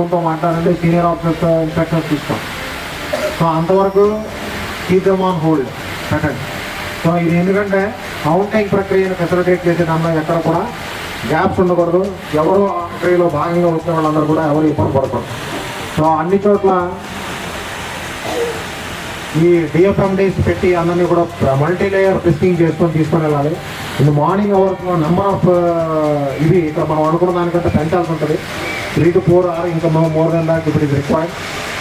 రూమ్తో మాట్లాడండి senior officer instructions తీసుకోండి so అంతవరకు కీప్ ఆన్ హోల్డ్ పెట్టండి. సో ఇది ఎందుకంటే కౌంటింగ్ ప్రక్రియను ఫెసిలిటేట్ చేసే దానిలో ఎక్కడ కూడా గ్యాప్స్ ఉండకూడదు. ఎవరు ఆ ప్రక్రియలో భాగంగా వచ్చిన వాళ్ళందరూ కూడా ఎవరు ఇబ్బంది పడకూడదు. సో అన్ని చోట్ల ఈ డిఎఫ్ఎండీస్ పెట్టి అందరినీ కూడా మల్టీ లేయర్ టెస్టింగ్ చేసుకొని తీసుకొని వెళ్ళాలి ఇది మార్నింగ్ అవర్స్లో నెంబర్ ఆఫ్ ఇవి ఇక్కడ మనం అనుకున్న దానికంటే పెంచాల్సి ఉంటుంది. త్రీ టు ఫోర్ ఆర్ ఇంకా మోర్ దెన్ దాట్ ఇప్పుడు ఇది రిక్వైర్డ్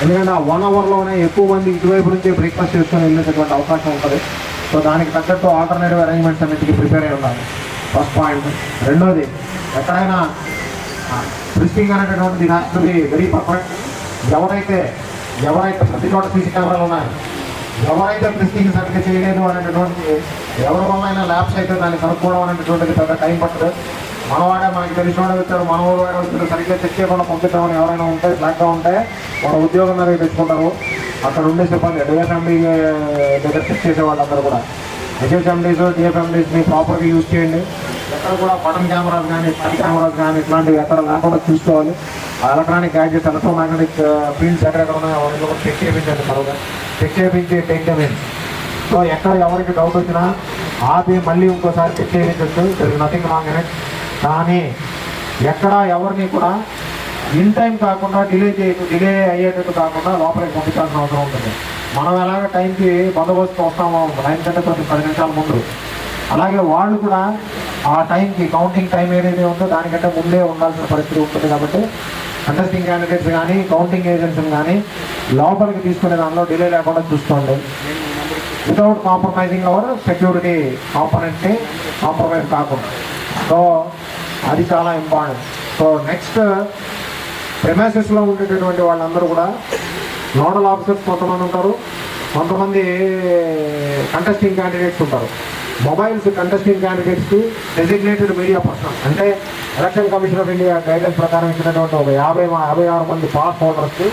ఎందుకంటే ఆ వన్ అవర్లోనే ఎక్కువ మంది ఇటువైపు నుంచే బ్రేక్ఫాస్ట్ చేసుకొని వెళ్ళేటటువంటి అవకాశం ఉంటుంది. సో దానికి తగ్గట్టు ఆల్టర్నేటివ్ అరేంజ్మెంట్స్ అన్నిటికీ ప్రిపేర్ అయి ఉండాలి. ఫస్ట్ పాయింట్ రెండోది ఎక్కడైనా ట్విస్టింగ్ అనేటటువంటిది రాష్ట్రది వెరీ పర్ఫెక్ట్ ఎవరైతే ఎవరైతే ప్రతి చోట సీసీ కెమెరాలు ఉన్నాయి ఎవరైతే ట్విస్టింగ్ సరిగ్గా చేయలేదు అనేటటువంటి ఎవరి వల్ల అయినా ల్యాబ్స్ అయితే దాన్ని కనుక్కోవడం అనేటటువంటిది పెద్ద టైం పట్టదు. మనవాడే మనకి తెలిసిన వాడే వచ్చారు మన ఊరు వాడే వచ్చారు సరిగ్గా చెక్ చేయకుండా పంపిస్తామని ఎవరైనా ఉంటే బ్లాక్గా ఉంటే మన ఉద్యోగం మీద తెచ్చుకుంటారు. అక్కడ ఉండే సిబ్బంది డిఎఫ్ఎండి దగ్గర చెక్ చేసే వాళ్ళందరూ కూడా. హెచ్ఎస్ఎండీస్ డిఎఫ్ఎండీస్ని ప్రాపర్గా యూజ్ చేయండి. ఎక్కడ కూడా బటన్ కెమెరాస్ కానీ టచ్ కెమెరాస్ కానీ ఇట్లాంటివి ఎక్కడ లేకుండా చూసుకోవాలి. ఎలక్ట్రానిక్ గ్యాడ్జెట్స్ ఎలక్ట్రోమాగ్నెటిక్ ఫీల్డ్స్ ఎక్కడెక్కడ ఉన్నాయో అవన్నీ కూడా చెక్ చేయించండి త్వరగా. చెక్ చేయించి టేక్ దమ్ సో ఎక్కడ ఎవరికి డౌట్ వచ్చినా ఆపి మళ్ళీ ఇంకోసారి చెక్ చేయించవచ్చు దర్ నథింగ్ రాంగ్ అనేది కానీ ఎక్కడా ఎవరిని కూడా ఇన్ టైం కాకుండా డిలే చేయటం డిలే అయ్యేటట్టు కాకుండా లోపలికి పంపించాల్సిన అవసరం ఉంటుంది. మనం ఎలాగ టైంకి బందోబస్తు వస్తామో నైన్ కంటే కొంచెం పది నిమిషాల ముందు. అలాగే వాళ్ళు కూడా ఆ టైంకి కౌంటింగ్ టైం ఏదైతే ఉందో దానికంటే ముందే ఉండాల్సిన పరిస్థితి ఉంటుంది కాబట్టి కంటెస్టింగ్ క్యాండిడేట్స్ కానీ కౌంటింగ్ ఏజెంట్స్ని కానీ లోపలికి తీసుకునే దానిలో డిలే లేకుండా చూసుకోండి. వితౌట్ కాంప్రమైజింగ్ అవర్ సెక్యూరిటీ కాంపనెంట్ని కాంప్రమైజ్ కాకుండా. సో అది చాలా ఇంపార్టెంట్. సో నెక్స్ట్ ప్రెమైసెస్లో ఉండేటటువంటి వాళ్ళందరూ కూడా నోడల్ ఆఫీసర్స్ కొంతమంది ఉంటారు. కొంతమంది కంటెస్టింగ్ క్యాండిడేట్స్ ఉంటారు. మొబైల్స్ కంటెస్టింగ్ క్యాండిడేట్స్కి డెసిగ్నేటెడ్ మీడియా పర్సన్ అంటే election commission of India guidance ప్రకారం ఇచ్చినటువంటి ఒక యాభై యాభై ఆరు మంది పాస్ హోల్డర్స్కి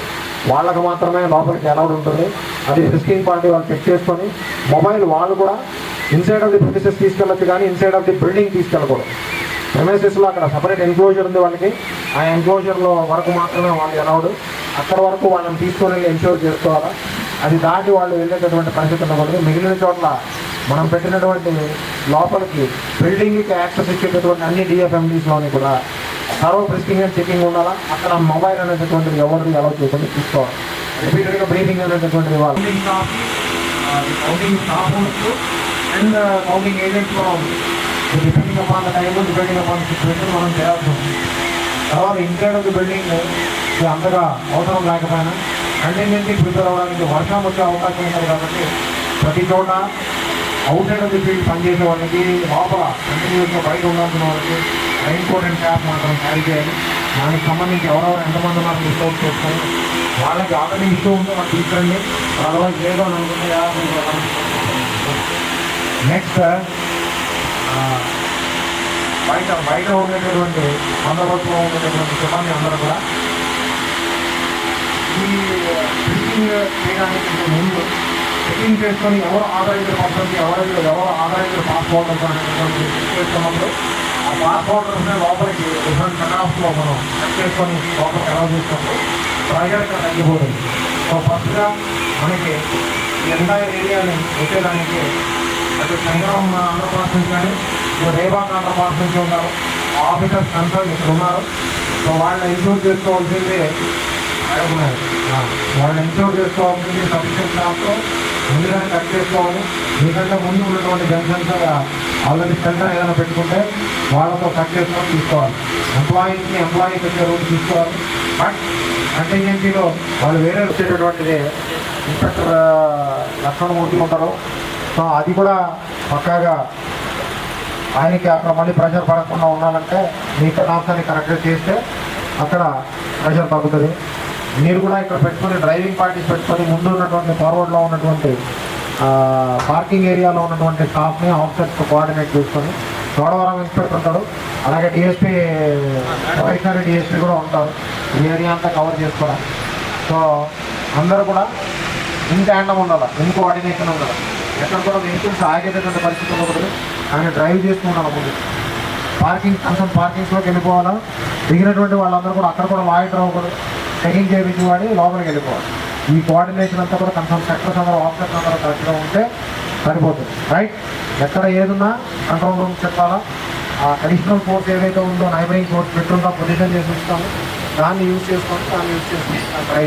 వాళ్ళకు మాత్రమే లోపలికి అలౌడ్ ఉంటుంది. అది రిస్కింగ్ పార్టీ వాళ్ళు చెక్ చేసుకొని మొబైల్ వాళ్ళు కూడా ఇన్సైడ్ ఆఫ్ ది ప్రొఫెసర్స్ తీసుకెళ్ళచ్చు కానీ ఇన్సైడ్ ఆఫ్ ది బిల్డింగ్ తీసుకెళ్ళకూడదు. ప్రెమైసెస్లో అక్కడ సపరేట్ ఎన్క్లోజర్ ఉంది వాళ్ళకి. ఆ ఎన్క్లోజర్లో వరకు మాత్రమే వాళ్ళు అలౌడ్ అక్కడ వరకు వాళ్ళని తీసుకొని వెళ్ళి ఎన్షూర్ చేసుకోవాలా? అది దాటి వాళ్ళు వెళ్ళేటటువంటి పరిస్థితి ఉండకూడదు. మిగిలిన చోట్ల మనం పెట్టినటువంటి లోపలికి బిల్డింగ్కి యాక్సెస్ ఇచ్చేటటువంటి అన్ని డిఎఫ్ఎండీస్లోని కూడా సర్వ ప్రిస్కింగ్ అండ్ చెకింగ్ ఉండాలా? అక్కడ మొబైల్ అనేటటువంటిది ఎవరిని అలౌ చేయకుండా తీసుకోవాలి. రిపీటెడ్గా బ్రీతింగ్ అనేటటువంటిది వాళ్ళు counting staff and counting agents కూడా ఉంది depending upon the time depending upon situation మనం చేయాల్సి ఉంటుంది తర్వాత ఇన్సైడ్ ఆఫ్ ది బిల్డింగ్ అంతగా అవసరం లేకపోయినా కంటిన్యూటీ ప్రిపేర్ అవ్వడానికి వర్షం వచ్చే అవకాశం ఉంటుంది కాబట్టి ప్రతి చోట outside of the field పనిచేసే వాళ్ళకి లోపల కంటిన్యూస్గా బయట ఉండాల్సిన వాళ్ళకి రైన్ కోట్ అండ్ క్యాప్ మాత్రం క్యారీ చేయాలి. దానికి సంబంధించి ఎవరెవరు ఎంతమంది ఉన్నారు మిస్ అవుట్ చేసుకొని వాళ్ళకి ఆల్రెడీ ఇష్యూ ఉంటే వాళ్ళు తీసుకురండి. తర్వాత లేదో అని అనుకుంటే నెక్స్ట్ బయట బయట ఉండేటటువంటి బందోబస్తులో ఉండేటటువంటి సిబ్బంది అందరూ కూడా ఈ చెకింగ్ చేయడానికి ముందు చెకింగ్ చేసుకొని ఎవరు ఆధారిత పడుతుంది ఎవరైతే ఎవరు ఆధారిత పాస్ హోల్డర్స్ అనేటువంటి చెక్ చేసుకున్నప్పుడు ఆ పాస్ హోల్డర్స్ని లోపలికి డిఫరెంట్ కటాఫ్లో మనం చెక్ చేసుకొని లోపలికి ఎలా చేసినప్పుడు ప్రజలకు తగ్గిపోతుంది. సో ఫస్ట్గా మనకి ఎంటైర్ ఏరియాని వచ్చేదానికి అటు సంగ్రామం ఆంధ్రప్రదేశ్ నుంచి కానీ రేవాక్ రేబాక్ ఆంధ్రప్రదేశ్ నుంచి ఉన్నారు. ఆఫీసర్స్ కన్సల్ట్ ఇక్కడ ఉన్నారు. సో వాళ్ళని ఇన్సూర్ చేసుకోవాల్సింది అడుగున్నారు వాళ్ళని ఇన్సూర్ చేసుకోవాల్సింది సఫిషియెంట్ స్టాఫ్తో ముందుగానే కట్ చేసుకోవాలి. మీకంటే ముందు ఉన్నటువంటి జంక్షన్స్ ఆల్రెడీ సెంటర్ ఏదైనా పెట్టుకుంటే వాళ్ళతో కట్ చేసుకొని తీసుకోవాలి. ఎంప్లాయీస్ని ఎంప్లాయీ వచ్చే రూట్ తీసుకోవాలి. బట్ కంటింజెన్సీలో వాళ్ళు వేరే వచ్చేటటువంటిది ఇన్స్పెక్టర్ లక్ష్మణమూర్తి ఉంటారు. సో అది కూడా పక్కాగా ఆయనకి అక్కడ మళ్ళీ ప్రెషర్ పడకుండా ఉండాలంటే మీ కటాఫ్ని కరెక్ట్గా చేస్తే అక్కడ ప్రెషర్ తగ్గుతుంది. మీరు కూడా ఇక్కడ పెట్టుకొని డ్రైవింగ్ పార్టీస్ పెట్టుకొని ముందు ఉన్నటువంటి ఫార్వర్డ్లో ఉన్నటువంటి పార్కింగ్ ఏరియాలో ఉన్నటువంటి స్టాఫ్ని ఆఫీసర్స్తో కోఆర్డినేట్ చేసుకొని చోడవరం ఇన్స్పెక్టర్ ఉంటాడు. అలాగే డిఎస్పీ వైష్ణవి డిఎస్పీ కూడా ఉంటారు. ఈ ఏరియా అంతా కవర్ చేసుకోవడం సో అందరూ కూడా ఇన్ ట్యాండం ఉండాలి? ఇన్ కోఆర్డినేషన్ ఉండాలి? ఎక్కడ కూడా వెహికల్స్ ఆగేటటువంటి పరిస్థితి ఉండకూడదు ఆయన డ్రైవ్ చేస్తూ ముందు. పార్కింగ్ కన్సర్న్ పార్కింగ్స్లోకి వెళ్ళిపోవాలా? దిగినటువంటి వాళ్ళందరూ కూడా అక్కడ కూడా వాయిటర్ అవ్వకూడదు చెకింగ్ వాడి లోపలికి వెళ్ళిపోవాలి. ఈ కోఆర్డినేషన్ అంతా కూడా కన్ఫర్మ్ సెక్టర్స్ అందరూ ఆఫీసర్స్ అందరూ కరెక్ట్గా ఉంటే సరిపోతుంది. రైట్ ఎక్కడ ఏదున్నా కంట్రోల్ రూమ్ చెప్పాలా? ఆ అడిషనల్ ఫోర్స్ ఏదైతే ఉందో నైబరింగ్ ఫోర్స్ పెట్టుందో పొజిషన్ చేసి ఉంచుతాము. దాన్ని యూజ్ చేసుకోండి దాన్ని యూజ్ చేసుకుంటాం ట్రై